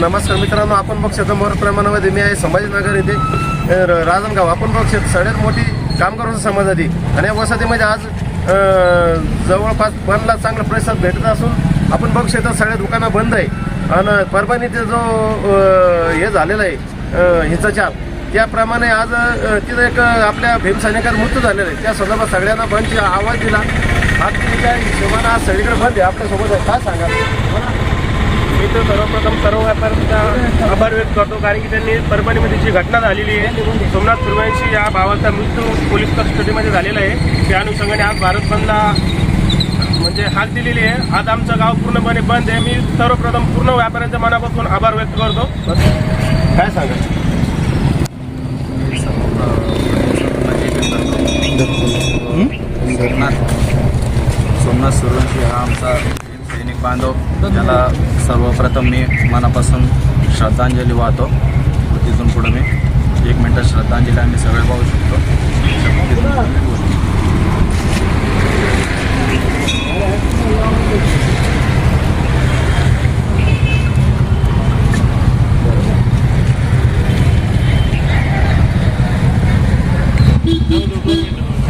नमस्कार मित्रांनो आपण बघतो मोर प्रमाणामध्ये मी आहे संभाजीनगर येथे राजनगाव. आपण बघतो सगळ्यात मोठी कामगार समाजाती आणि या वसाहतीमध्ये आज जवळपास बनला चांगला प्रतिसाद भेटत असून आपण बघू शकतो सगळ्या दुकानं बंद आहे. आणि परभणीचे जो हे झालेला आहे हिंसाचार त्याप्रमाणे आज तिथं एक आपल्या भीमसैनिकात मृत्यू झालेला आहे. त्या संदर्भात सगळ्यांना बंदची आवाज दिला. आज काय हिशोबानं आज सगळीकडे बंद आहे. आपल्यासोबत आहे. काय सांगा मी तर सर्वप्रथम सर्व व्यापाऱ्यांचा आभार व्यक्त करतो. कारण की त्यांनी परभणीमध्ये जी घटना झालेली आहे सोमनाथ सुरवांशी या भावाचा मृत्यू पोलीस कस्टडीमध्ये झालेला आहे. त्या अनुषंगाने आज भारत बंदला म्हणजे हात दिलेली आहे. आज आमचं गाव पूर्णपणे बंद आहे. मी सर्वप्रथम पूर्ण व्यापाऱ्यांच्या मनापासून आभार व्यक्त करतो. काय सांगा सोमनाथ सोमनाथ सूर्यवंशी हा आमचा सैनिक बांधव. त्याला सर्वप्रथम मी मनापासून श्रद्धांजली वाहतो. तिथून पुढे मी एक मिनटं श्रद्धांजली आम्ही सगळे पाहू शकतो.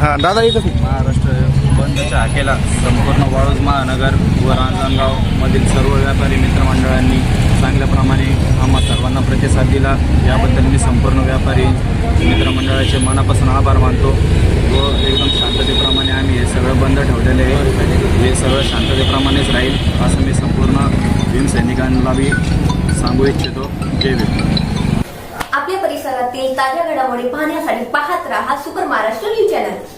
हां दादा इथं. महाराष्ट्र बंदच्या हाकेला संपूर्ण वाळूज महानगर व रांजणगावमधील सर्व व्यापारी मित्रमंडळांनी चांगल्याप्रमाणे आम्हा सर्वांना प्रतिसाद दिला. याबद्दल मी संपूर्ण व्यापारी मित्रमंडळाचे मनापासून आभार मानतो व एकदम शांततेप्रमाणे आम्ही हे सगळं बंद ठेवलेले आहे. हे सगळं शांततेप्रमाणेच राहील असं मी संपूर्ण भीमसैनिकांना बी सांगू इच्छितो. जय भीम. आपल्या परिसरातील ताज्या घडामोडी पाहण्यासाठी पाहत राहा सुपर महाराष्ट्र न्यूज चॅनल.